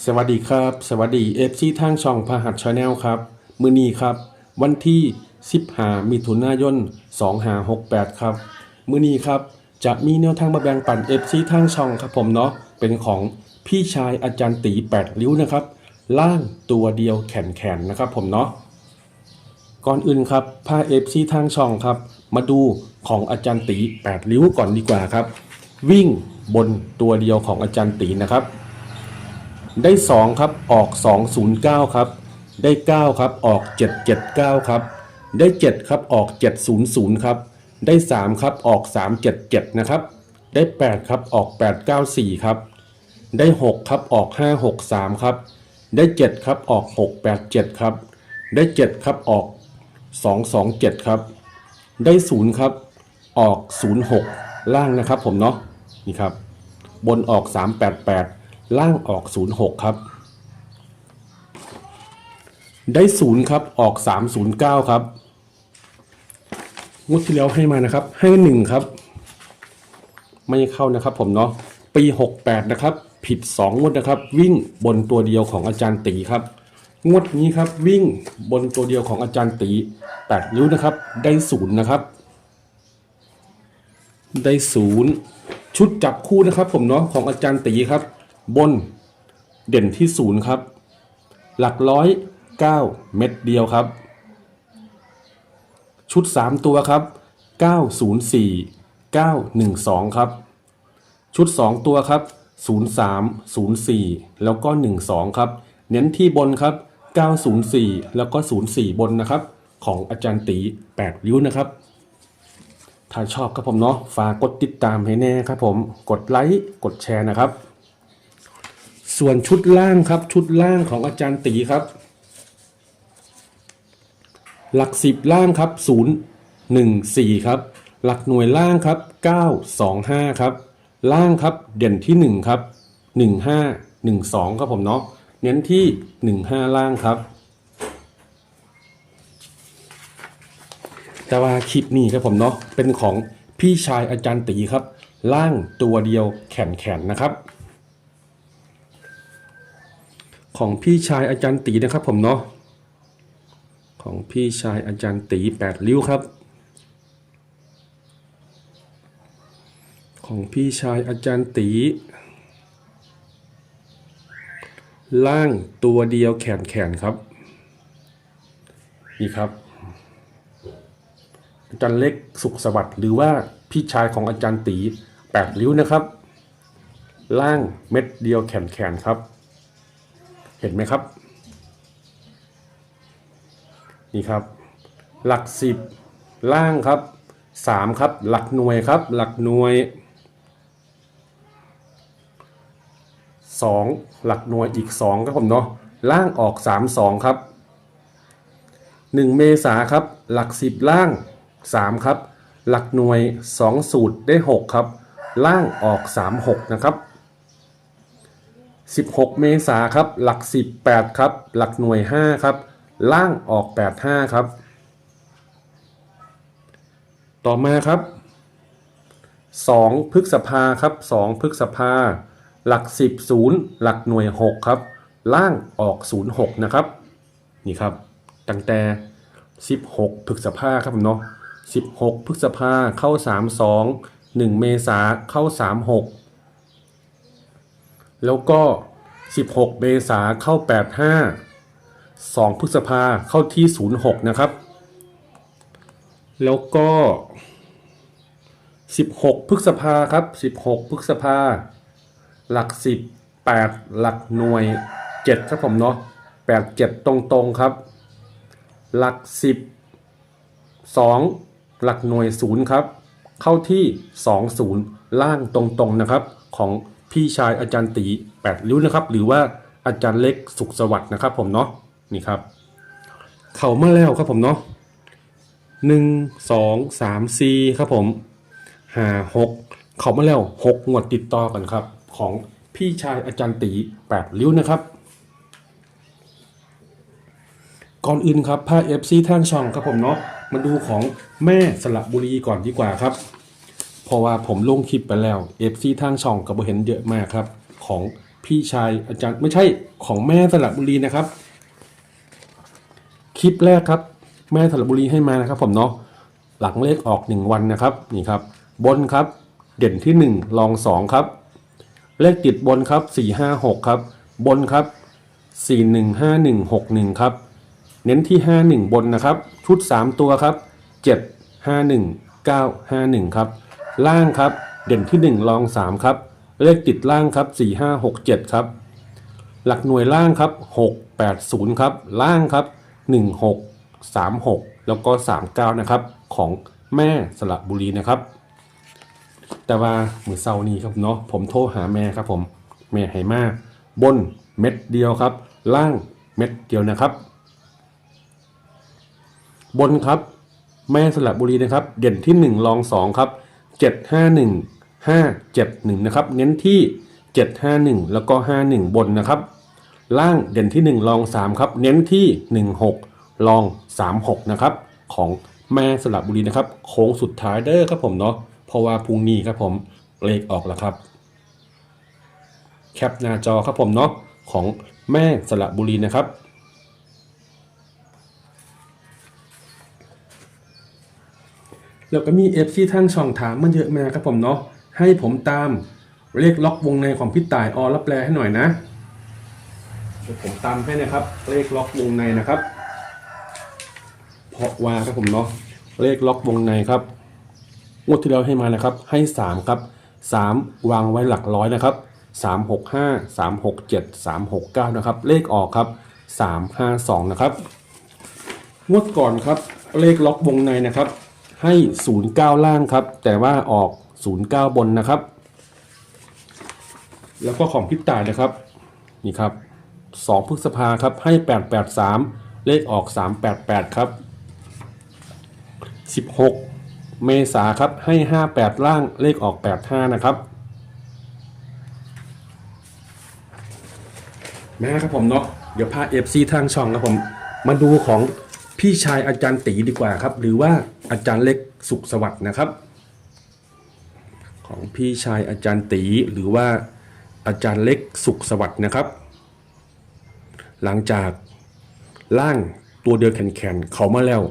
สวัสดีครับ สวัสดีเอฟซีทางช่องพาหัสชาแนลครับ มือนี้ครับ วันที่ 15 มิถุนายน 2568 ครับ มือนี้ครับ จะมีแนวทางมาแบ่งปันเอฟซีทางช่องครับผมเนาะเป็นของพี่ชายอาจารย์ตี8ริ้วนะครับ ล่างตัวเดียวแขนแขนนะครับผมเนาะก่อนอื่นครับพาเอฟซีทางช่องครับ มาดูของอาจารย์ตี8ริ้วก่อนดีกว่าครับ วิ่งบนตัวเดียวของอาจารย์ตีนะครับ ได้ 2 ครับออก 209 ครับ ได้ 9 ครับออก 779 ครับ ได้ 7 ครับออก 700 ครับ ได้ 3 ครับออก 377 นะครับ ได้ 8 ครับออก 894 ครับ ได้ 6 ครับออก 563 ครับ ได้ 7 ครับออก 687 ครับ ได้ 7 ครับออก 227 ครับ ได้ 0 ครับออก 06 ล่างนะครับผมเนาะนี่ครับ บนออก 388 ล่างออก 06 ครับ ได้ 0 ครับ ออก 309 ครับงวดที่แล้วให้มานะครับ ให้ 1 ครับ ไม่เข้านะครับผมเนาะ ปี 68 นะครับ ผิด 2 งวดนะครับ วิ่งบนตัวเดียวของอาจารย์ตีครับ งวดนี้ครับ วิ่งบนตัวเดียวของอาจารย์ตี 8 นิ้วนะครับ ได้ 0 นะครับ ได้ศูนย์ชุดจับคู่นะครับผมเนาะของอาจารย์ตีครับ บนเด่นที่ศูนย์ครับ หลักร้อยเก้าเม็ดเดียวครับ ชุดสามตัวครับเก้าศูนย์สี่เก้าหนึ่งสองครับ ชุดสองตัวครับศูนย์สามศูนย์สี่แล้วก็หนึ่งสองครับ เน้นที่บนครับเก้าศูนย์สี่แล้วก็ศูนย์สี่บนนะครับ ของอาจารย์ตีแปดริ้วนะครับถ้าชอบครับผมเนาะฝากกดติดตามให้แน่ครับผมกดไลค์กดแชร์นะครับ ส่วนชุดล่างครับ ชุดล่างของอาจารย์ตีครับ หลักสิบล่างครับศูนย์หนึ่งสี่ครับ หลักหน่วยล่างครับเก้าสองห้าครับ ล่างครับเด่นที่หนึ่งครับหนึ่งห้าหนึ่งสองครับผมเนาะเน้นที่หนึ่งห้าล่างครับ แต่ว่าคลิปนี้ครับผมเนาะเป็นของพี่ชายอาจารย์ตีครับ ล่างตัวเดียวแขนแขนนะครับ ของพี่ชายอาจารย์ตีนะครับผมเนาะของพี่ชายอาจารย์ตีแปดริ้วครับ ของพี่ชายอาจารย์ตี ล่างตัวเดียวแขนแขนครับ นี่ครับ อาจารย์เล็กสุขสวัสดิ์หรือว่าพี่ชายของอาจารย์ตีแปดริ้วนะครับ ล่างเม็ดเดียวแขนแขนครับ เห็นไหมครับ นี่ครับ หลักสิบล่างครับสามครับ หลักหน่วยครับ หลักหน่วยสองหลักหน่วยอีกสองครับผมเนาะล่างออกสามสองครับ1เมษาครับ หลัก10ล่าง3ครับ หลักหน่วย2สูตรได้6ครับ ล่างออก3 6นะครับ 16 เมษาครับ หลัก 18 ครับ หลักหน่วย 5 ครับ ล่างออก 8 5 ครับ ต่อมาครับ 2 พฤษภาครับ 2 พฤษภา หลัก 10 0 หลักหน่วย 6 ครับ ล่างออก 0 6 นะครับ นี่ครับ ตั้งแต่ 16 พฤษภาครับผมเนาะ16 พฤษภาเข้า 32 1 เมษาเข้า 36 แล้วก็ 16 เมษาเข้า 85 2 พฤษภาเข้าที่ 06 นะครับ แล้วก็ 16 พฤษภาครับ 16 พฤษภา หลัก 10 8 หลักหน่วย 7 ครับผมเนาะ8 7 ตรงๆครับ หลัก 10 2 หลักหน่วย 0 ครับ เข้าที่ 20 ล่างตรงๆนะครับของ พี่ชายอาจารย์ตี8ริ้วนะครับ หรือว่าอาจารย์เล็กสุขสวัสดิ์นะครับผมเนาะนี่ครับ เข้ามาแล้วครับผมเนาะหนึ่งสองสามสี่ครับผมห้าหกเข้ามาแล้วหกงวดติดต่อกันครับ ของพี่ชายอาจารย์ตี8ริ้วนะครับ ก่อนอื่นครับภาค FC ทางช่องครับผมเนาะมาดูของแม่สระบุรีก่อนดีกว่าครับ ราะว่าผมลงคลิปไปแล้ว FC ทางช่องก็บ่เห็นเยอะมากครับ ของพี่ชายอาจารย์ไม่ใช่ของแม่สระบุรีนะครับ คลิปแรกครับ แม่สระบุรีให้มานะครับ ผมเนาะหลังเลขออกหนึ่งวันนะครับนี่ครับ บนครับ เด่นที่หนึ่งรองสองครับ เลขติดบนครับสี่ห้าหกครับ บนครับสี่หนึ่งห้าหนึ่งหกหนึ่งครับ เน้นที่ห้าหนึ่งบนนะครับ ชุดสามตัวครับเจ็ดห้าหนึ่งเก้าห้าหนึ่งครับ ล่างครับ เด่นที่หนึ่งรองสามครับ เลขติดล่างครับสี่ห้าหกเจ็ดครับ หลักหน่วยล่างครับ 680 ครับ ล่างครับ 16 36 แล้วก็ 39 นะครับ ของแม่สระบุรีนะครับ แต่ว่ามือเศร้านี้ครับเนาะผมโทรหาแม่ครับผม แม่ให้มาก บนเม็ดเดียวครับ ล่างเม็ดเดียวนะครับ บนครับแม่สระบุรีนะครับ เด่นที่ 1 รอง 2 ครับ 751 571นะครับเน้นที่ 751 แล้วก็ 51 บนนะครับ ล่างเด่นที่ 1 รอง 3 ครับ เน้นที่ 16 รอง 36 นะครับ ของแม่สระบุรีนะครับ โค้งสุดท้ายเด้อครับผมเนาะเพราะว่าพรุ่งนี้ครับผมเลขออกแล้วครับ แคปหน้าจอครับผมเนาะของแม่สระบุรีนะครับ แล้วก็มีเอฟซีทางช่องถามมันเยอะมากครับผมเนาะให้ผมตามเลขล็อกวงในของพี่ต่ายอรับแปลให้หน่อยนะเดี๋ยวผมตามให้นะครับ เลขล็อกวงในนะครับ เพราะว่าครับผมเนาะเลขล็อกวงในครับงวดที่เราให้มานะครับ ให้สามครับสามวางไว้หลักร้อยนะครับสามหกห้าสามหกเจ็ดสามหกเก้านะครับ เลขออกครับสามห้าสองนะครับงวดก่อนครับ เลขล็อกวงในนะครับ ให้ 09 ล่างครับ แต่ว่าออก 09 บนนะครับ แล้วก็ของพิตายนะครับ นี่ครับ 2 พฤษภาครับ ให้ 883 เลขออก 388 ครับ 16 เมษาครับ ให้ 58 ล่าง เลขออก 85 นะครับม่ครับผมเนาะ เดี๋ยวพาเอฟซีทางช่องครับผม มาดูของพี่ชายอาจารย์ตีดีกว่าครับ หรือว่า อาจารย์เล็กสุขสวัสดิ์นะครับ ของพี่ชายอาจารย์ตีหรือว่าอาจารย์เล็กสุขสวัสดิ์นะครับ หลังจากล่างตัวเดียวแข็งๆเขามาแล้ว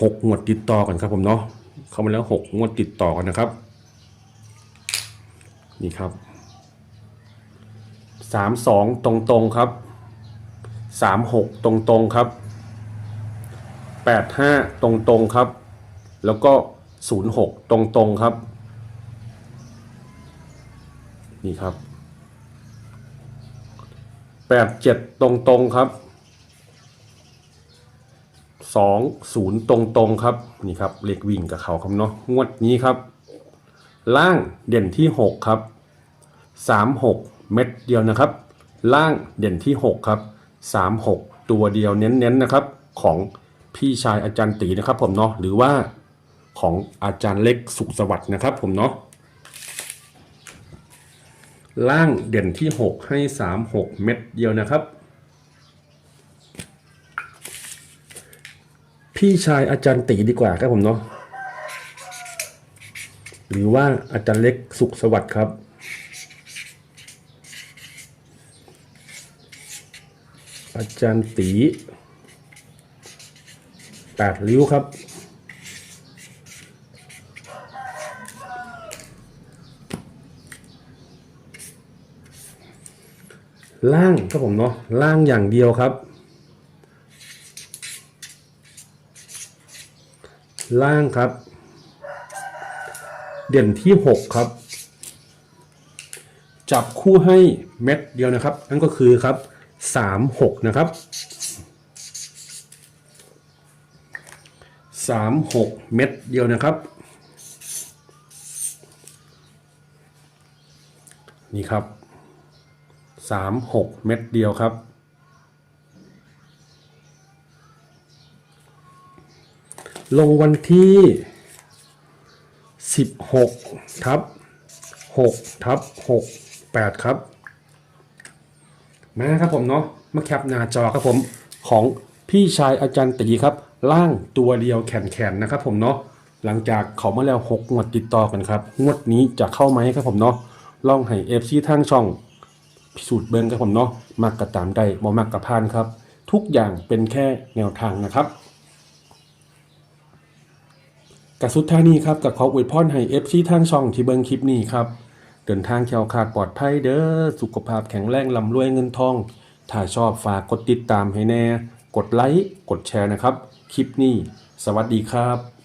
หกงวดติดต่อกันครับผมเนาะเขามาแล้วหกงวดติดต่อกันนะครับนี่ครับสามสองตรงตรงๆครับสามหกตรงตรงๆครับ แปดห้าตรงตรงๆครับ แล้วก็ศูนย์หกตรงตรงๆครับ นี่ครับแปดเจ็ดตรงตรงๆครับสองศูนย์ตรงตรงๆครับนี่ครับเลขวิ่งกับเขาครับเนาะงวดนี้ครับ ล่างเด่นที่หกครับสามหกเม็ดเดียวนะครับ ล่างเด่นที่6ครับสามหกตัวเดียวเน้นๆนะครับของ พี่ชายอาจารย์ตีนะครับ ผมเนาะหรือว่าของอาจารย์เล็กสุขสวัสดิ์นะครับ ผมเนาะล่างเด่นที่ 6 ให้สามหกเม็ดเดียวนะครับ พี่ชายอาจารย์ตีดีกว่าครับผมเนาะหรือว่าอาจารย์เล็กสุขสวัสดิ์ครับอาจารย์ตี แปดริ้วครับ ล่างครับผมเนาะล่างอย่างเดียวครับ ล่างครับ เด่นที่ 6 ครับ จับคู่ให้เม็ดเดียวนะครับ นั่นก็คือครับ 3 6 นะครับ 3 6เม็ดเดียวนะครับ นี่ครับ3 6เม็ดเดียวครับ ลงวันที่16ทับ6ทับ6 8ครับ มาครับผมเนาะมาแคปหน้าจอครับผมของพี่ชายอาจารย์ตีครับ ล่างตัวเดียวแขนๆนะครับ ผมเนาะหลังจากเขามาแล้ว6งวดติดต่อกันครับงวดนี้จะเข้าไหมครับผมเนาะลองให้เอฟซีทางช่องพิสูจน์เบิ่งครับผมเนาะมักก็ตามได้บ่มักก็ผ่านครับ ทุกอย่างเป็นแค่แนวทางนะครับกับสุดท้ายนี้ครับกับขออวยพรให้ FC ทางช่องที่เบิ่งคลิปนี้ครับเดินทางแคล้วคลาดปลอดภัยเด้อสุขภาพแข็งแรงลำรวยเงินทอง ถ้าชอบฝากกดติดตามให้แน่ กดไลค์กดแชร์นะครับ คลิปนี้ สวัสดีครับ